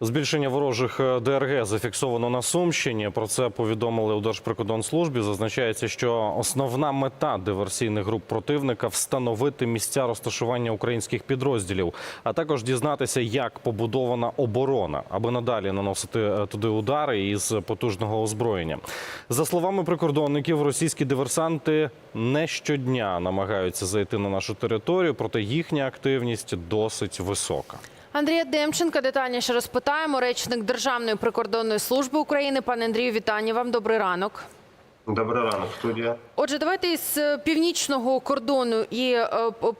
Збільшення ворожих е, ДРГ зафіксовано на Сумщині. Про це повідомили у Держприкордонслужбі. Зазначається, що основна мета диверсійних груп противника встановити місця розташування українських підрозділів, а також дізнатися, як побудована оборона, аби надалі наносити е, туди удари із потужного озброєння. За словами прикордонників, російські диверсанти не щодня намагаються зайти на нашу територію, проте їхня активність досить висока. Андрія Демченка детальніше розпитаємо. Речник Державної прикордонної служби України. Пане Андрію, вітання вам. Добрий ранок. Добрий ранок, студія. Отже, давайте із е, північного кордону і е,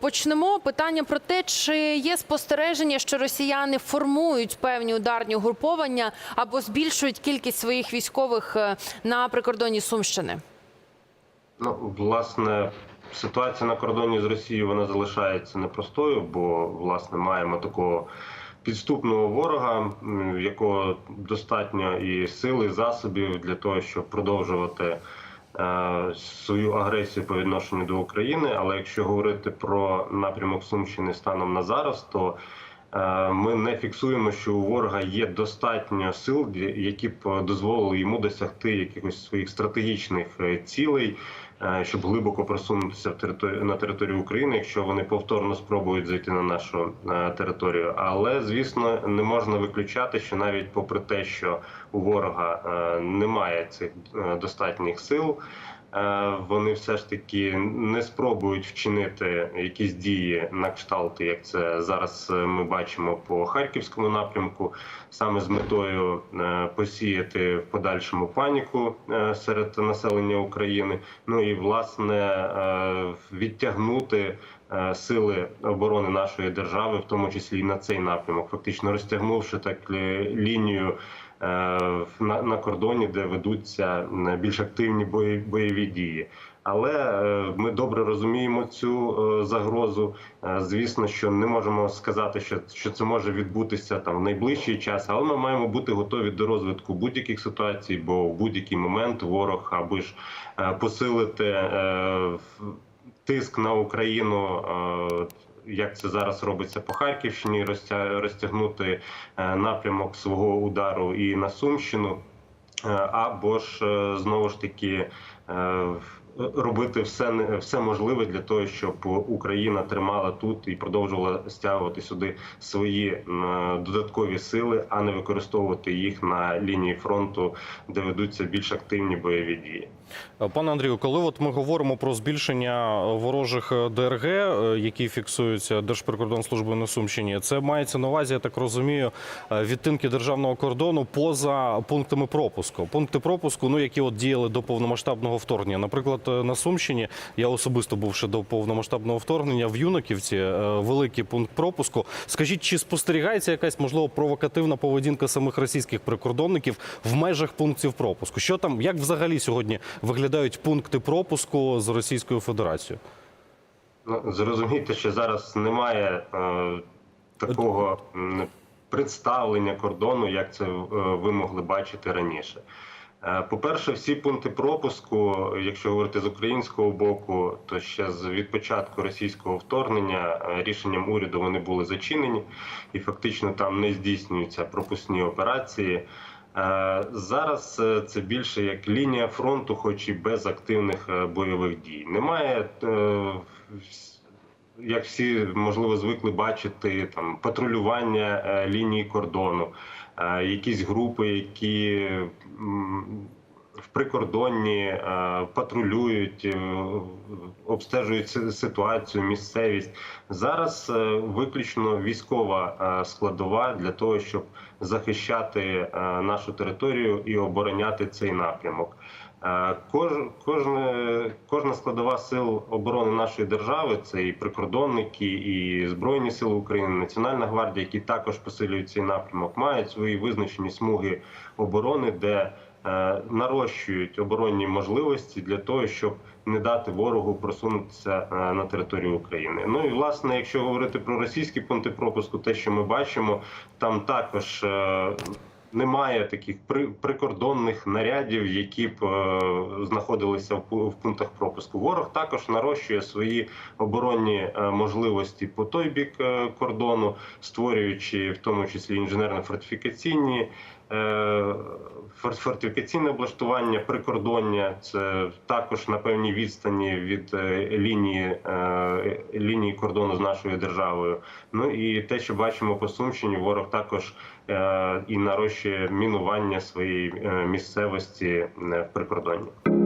почнемо. Питання про те, чи є спостереження, що росіяни формують певні ударні угруповання або збільшують кількість своїх військових е, на прикордоні Сумщини. Ну, власне, ситуація на кордоні з Росією вона залишається непростою, бо власне маємо такого підступного ворога, в якого достатньо і сили, і засобів для того, щоб продовжувати е, свою агресію по відношенню до України. Але якщо говорити про напрямок Сумщини станом на зараз, то Ми не фіксуємо, що у ворога є достатньо сил, які б дозволили йому досягти якихось своїх стратегічних е, цілей, е, щоб глибоко просунутися на територію України, якщо вони повторно спробують зайти на нашу е, територію. Але звісно, не можна виключати, що навіть попри те, що у ворога е, немає цих е, достатніх сил. Е, Вони все ж таки не спробують вчинити якісь дії на кшталт, як це зараз е, ми бачимо по харківському напрямку, саме з метою е, посіяти в подальшому паніку серед населення України. Ну і власне відтягнути сили оборони нашої держави, в тому числі і на цей напрямок, фактично розтягнувши так е, лінію е, на, кордоні, де ведуться е, більш активні бойові дії. Але е, ми добре розуміємо цю е, загрозу. Е, Звісно, що не можемо сказати, що, це може відбутися там в найближчий час, але ми маємо бути готові до розвитку будь-яких ситуацій, бо в будь-який момент ворог, аби ж е, посилити е, тиск на Україну. е, Як це зараз робиться по Харківщині, розтя- розтягнути е, напрямок свого удару і на Сумщину, е, або ж знову ж таки робити все все можливе для того, щоб Україна тримала тут і продовжувала стягувати сюди свої додаткові сили, а не використовувати їх на лінії фронту, де ведуться більш активні бойові дії. Пане Андрію, коли от ми говоримо про збільшення ворожих ДРГ, е, які фіксуються Держприкордонслужбою на Сумщині, це мається на увазі, я так розумію, е, відтинки державного кордону поза пунктами пропуску. Пункти пропуску, ну які от діяли до повномасштабного вторгнення. Наприклад, е, на Сумщині я особисто був ще до повномасштабного вторгнення в Юнаківці, е, великий пункт пропуску. Скажіть, чи спостерігається якась можливо провокативна поведінка самих російських прикордонників в межах пунктів пропуску? Що там, як взагалі сьогодні виглядають пункти пропуску з Російською Федерацією? Ну, зрозумійте, що зараз немає е, такого представлення кордону, як це е, ви могли бачити раніше. Е, По-перше, всі пункти пропуску, якщо говорити з українського боку, то ще з від початку російського вторгнення е, рішенням уряду вони були зачинені, і фактично там не здійснюються пропускні операції. Е, Зараз це більше як лінія фронту, хоч і без активних бойових дій. Немає як всі можливо звикли бачити там патрулювання лінії кордону, якісь групи, які в прикордонні е, патрулюють, е, обстежують ситуацію, місцевість. Зараз е, виключно військова е, складова для того, щоб захищати е, нашу територію і обороняти цей напрямок. Е, Кож, кожне, кожна складова сил оборони нашої держави це і прикордонники, і Збройні Сили України, Національна гвардія, які також посилюють цей напрямок, мають свої визначені смуги оборони, де е, нарощують оборонні можливості для того, щоб не дати ворогу просунутися е, на територію України. Ну і власне, якщо говорити про російські пункти пропуску, те, що ми бачимо, там також. е, немає таких при, прикордонних нарядів, які б е, знаходилися в пунктах пропуску. Ворог також нарощує свої оборонні е, можливості по той бік е, кордону, створюючи в тому числі інженерно-фортифікаційні. Е, Фортифікаційне облаштування, прикордоння це також на певній відстані від е, лінії е, лінії кордону з нашою державою. Ну і те, що бачимо по Сумщині, ворог також і нарощує мінування своєї місцевості в прикордонні.